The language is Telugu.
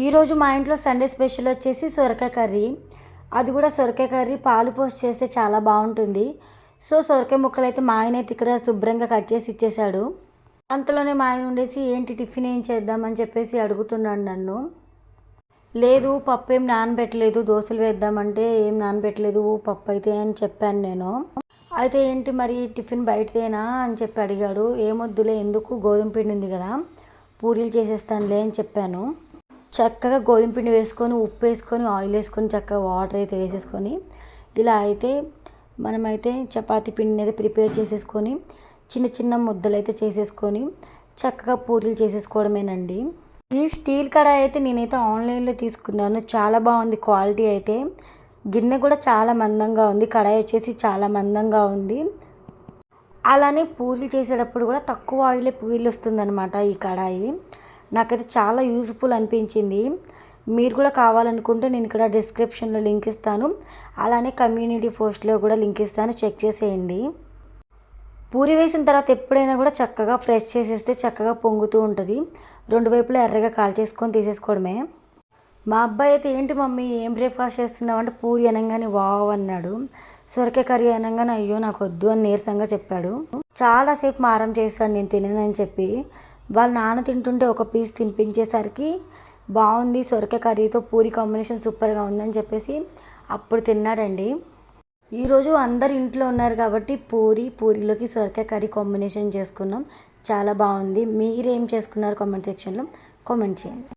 ఈరోజు మా ఇంట్లో సండే స్పెషల్ వచ్చేసి సొరకాయ కర్రీ. అది కూడా సొరకాయ కర్రీ. పాలు పోసి చేస్తే చాలా బాగుంటుంది. సో సొరకాయ ముక్కలు అయితే మా ఆయన అయితే ఇక్కడ శుభ్రంగా కట్ చేసి ఇచ్చేశాడు. అంతలోనే మా ఆయన ఉండేసి ఏంటి టిఫిన్ ఏం చేద్దామని చెప్పేసి అడుగుతున్నాడు నన్ను. లేదు పప్పు ఏం నానబెట్టలేదు దోశలు వేద్దామంటే ఏం నానబెట్టలేదు పప్పు అయితే అని చెప్పాను నేను. అయితే ఏంటి మరి టిఫిన్ బయటదేనా అని చెప్పి అడిగాడు. ఏమొద్దులే ఎందుకు? గోధుమ పిండి ఉంది కదా పూరీలు చేసేస్తానులే అని చెప్పాను. చక్కగా గోధుమ పిండి వేసుకొని ఉప్పు వేసుకొని ఆయిల్ వేసుకొని చక్కగా వాటర్ అయితే వేసేసుకొని ఇలా అయితే మనమైతే చపాతి పిండిని అయితే ప్రిపేర్ చేసేసుకొని చిన్న చిన్న ముద్దలు అయితే చేసేసుకొని చక్కగా పూరీలు చేసేసుకోవడమేనండి. ఈ స్టీల్ కడాయి అయితే నేనైతే ఆన్లైన్లో తీసుకున్నాను. చాలా బాగుంది క్వాలిటీ అయితే. గిన్నె కూడా చాలా మందంగా ఉంది. కడాయి వచ్చేసి చాలా మందంగా ఉంది. అలానే పూరీలు చేసేటప్పుడు కూడా తక్కువ ఆయిలే పూరీలు వస్తుందన్నమాట ఈ కడాయి. నాకైతే చాలా యూజ్ఫుల్ అనిపించింది. మీరు కూడా కావాలనుకుంటే నేను ఇక్కడ డిస్క్రిప్షన్లో లింక్ ఇస్తాను. అలానే కమ్యూనిటీ పోస్ట్లో కూడా లింక్ ఇస్తాను. చెక్ చేసేయండి. పూరి వేసిన తర్వాత ఎప్పుడైనా కూడా చక్కగా ఫ్రెష్ చేసేస్తే చక్కగా పొంగుతూ ఉంటుంది. రెండు వైపులా ఎర్రగా కాల్చేసుకొని తీసేసుకోవడమే. మా అబ్బాయి అయితే ఏంటి మమ్మీ ఏం బ్రేక్ఫాస్ట్ చేస్తున్నావు? అంటే పూరి అనగానే వావ్ అన్నాడు. సొరకాయ కర్రీ అనగానే అయ్యో నాకు వద్దు అని నీరసంగా చెప్పాడు. చాలాసేపు మారం చేశాను నేను తిననని చెప్పి. వాళ్ళ నాన్న తింటుంటే ఒక పీస్ తినిపించేసరికి బాగుంది సొరకాయ కర్రీతో పూరి కాంబినేషన్ సూపర్గా ఉందని చెప్పేసి అప్పుడు తిన్నాడండి. ఈరోజు అందరు ఇంట్లో ఉన్నారు కాబట్టి పూరి పూరిలోకి సొరకాయ కర్రీ కాంబినేషన్ చేసుకున్నాం. చాలా బాగుంది. మీరేం చేసుకున్నారు కామెంట్ సెక్షన్లో కామెంట్ చేయండి.